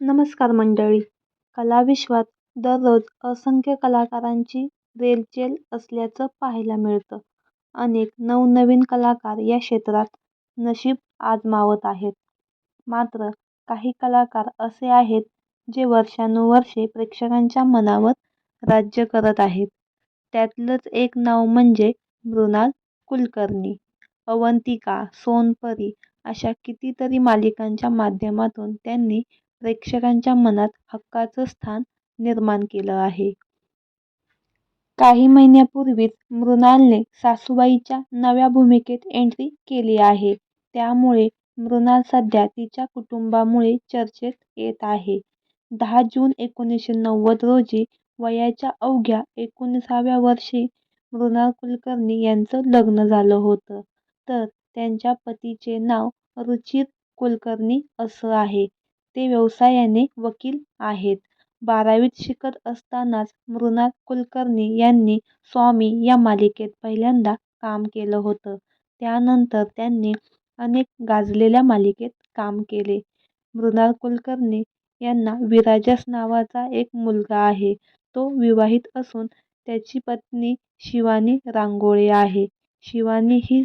नमस्कार मंडळी. कलाविश्वात दररोज असंख्य कलाकारांची रेलचेल असल्याचं पाहायला मिळतं. अनेक नवनवीन कलाकार या क्षेत्रात नशीब आजमावत आहेत. मात्र काही कलाकार असे आहेत जे वर्षानुवर्षे प्रेक्षकांच्या मनावर राज्य करत आहेत. त्यातलंच एक नाव म्हणजे मृणाल कुलकर्णी. अवंतिका सोनपरी अशा कितीतरी मालिकांच्या माध्यमातून त्यांनी प्रेक्षकांच्या मनात हक्काचं स्थान निर्माण केलं आहे. काही महिन्यांपूर्वीच मृणालने सासूबाईच्या नव्या भूमिकेत एंट्री केली आहे. त्यामुळे मृणाल सध्या तिच्या कुटुंबामुळे चर्चेत येत आहे. दहा जून एकोणीसशे नव्वद रोजी वयाच्या अवघ्या एकोणिसाव्या वर्षी मृणाल कुलकर्णी यांचं लग्न झालं होतं. तर त्यांच्या पतीचे नाव रुचिर कुलकर्णी असं आहे. ते व्यवसायाने वकील आहेत. बारावीत शिकत असतानाच मृणाल कुलकर्णी यांनी स्वामी या मालिकेत पहिल्यांदा काम केलं होतं. त्यानंतर त्यांनी अनेक गाजलेल्या मालिकेत काम केले. मृणाल कुलकर्णी यांना विराजस नावाचा एक मुलगा आहे. तो विवाहित असून त्याची पत्नी शिवानी रांगोळे आहे. शिवानी ही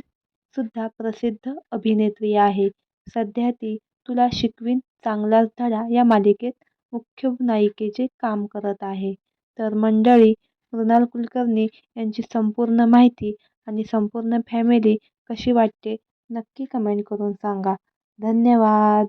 सुद्धा प्रसिद्ध अभिनेत्री आहे. सध्या ती तुला शिकवीन चांगलाच धडा या मालिकेत मुख्य नायिकेचे काम करत आहे. तर मंडळी मृणाल कुलकर्णी यांची संपूर्ण माहिती आणि संपूर्ण फॅमिली कशी वाटते नक्की कमेंट करून सांगा. धन्यवाद!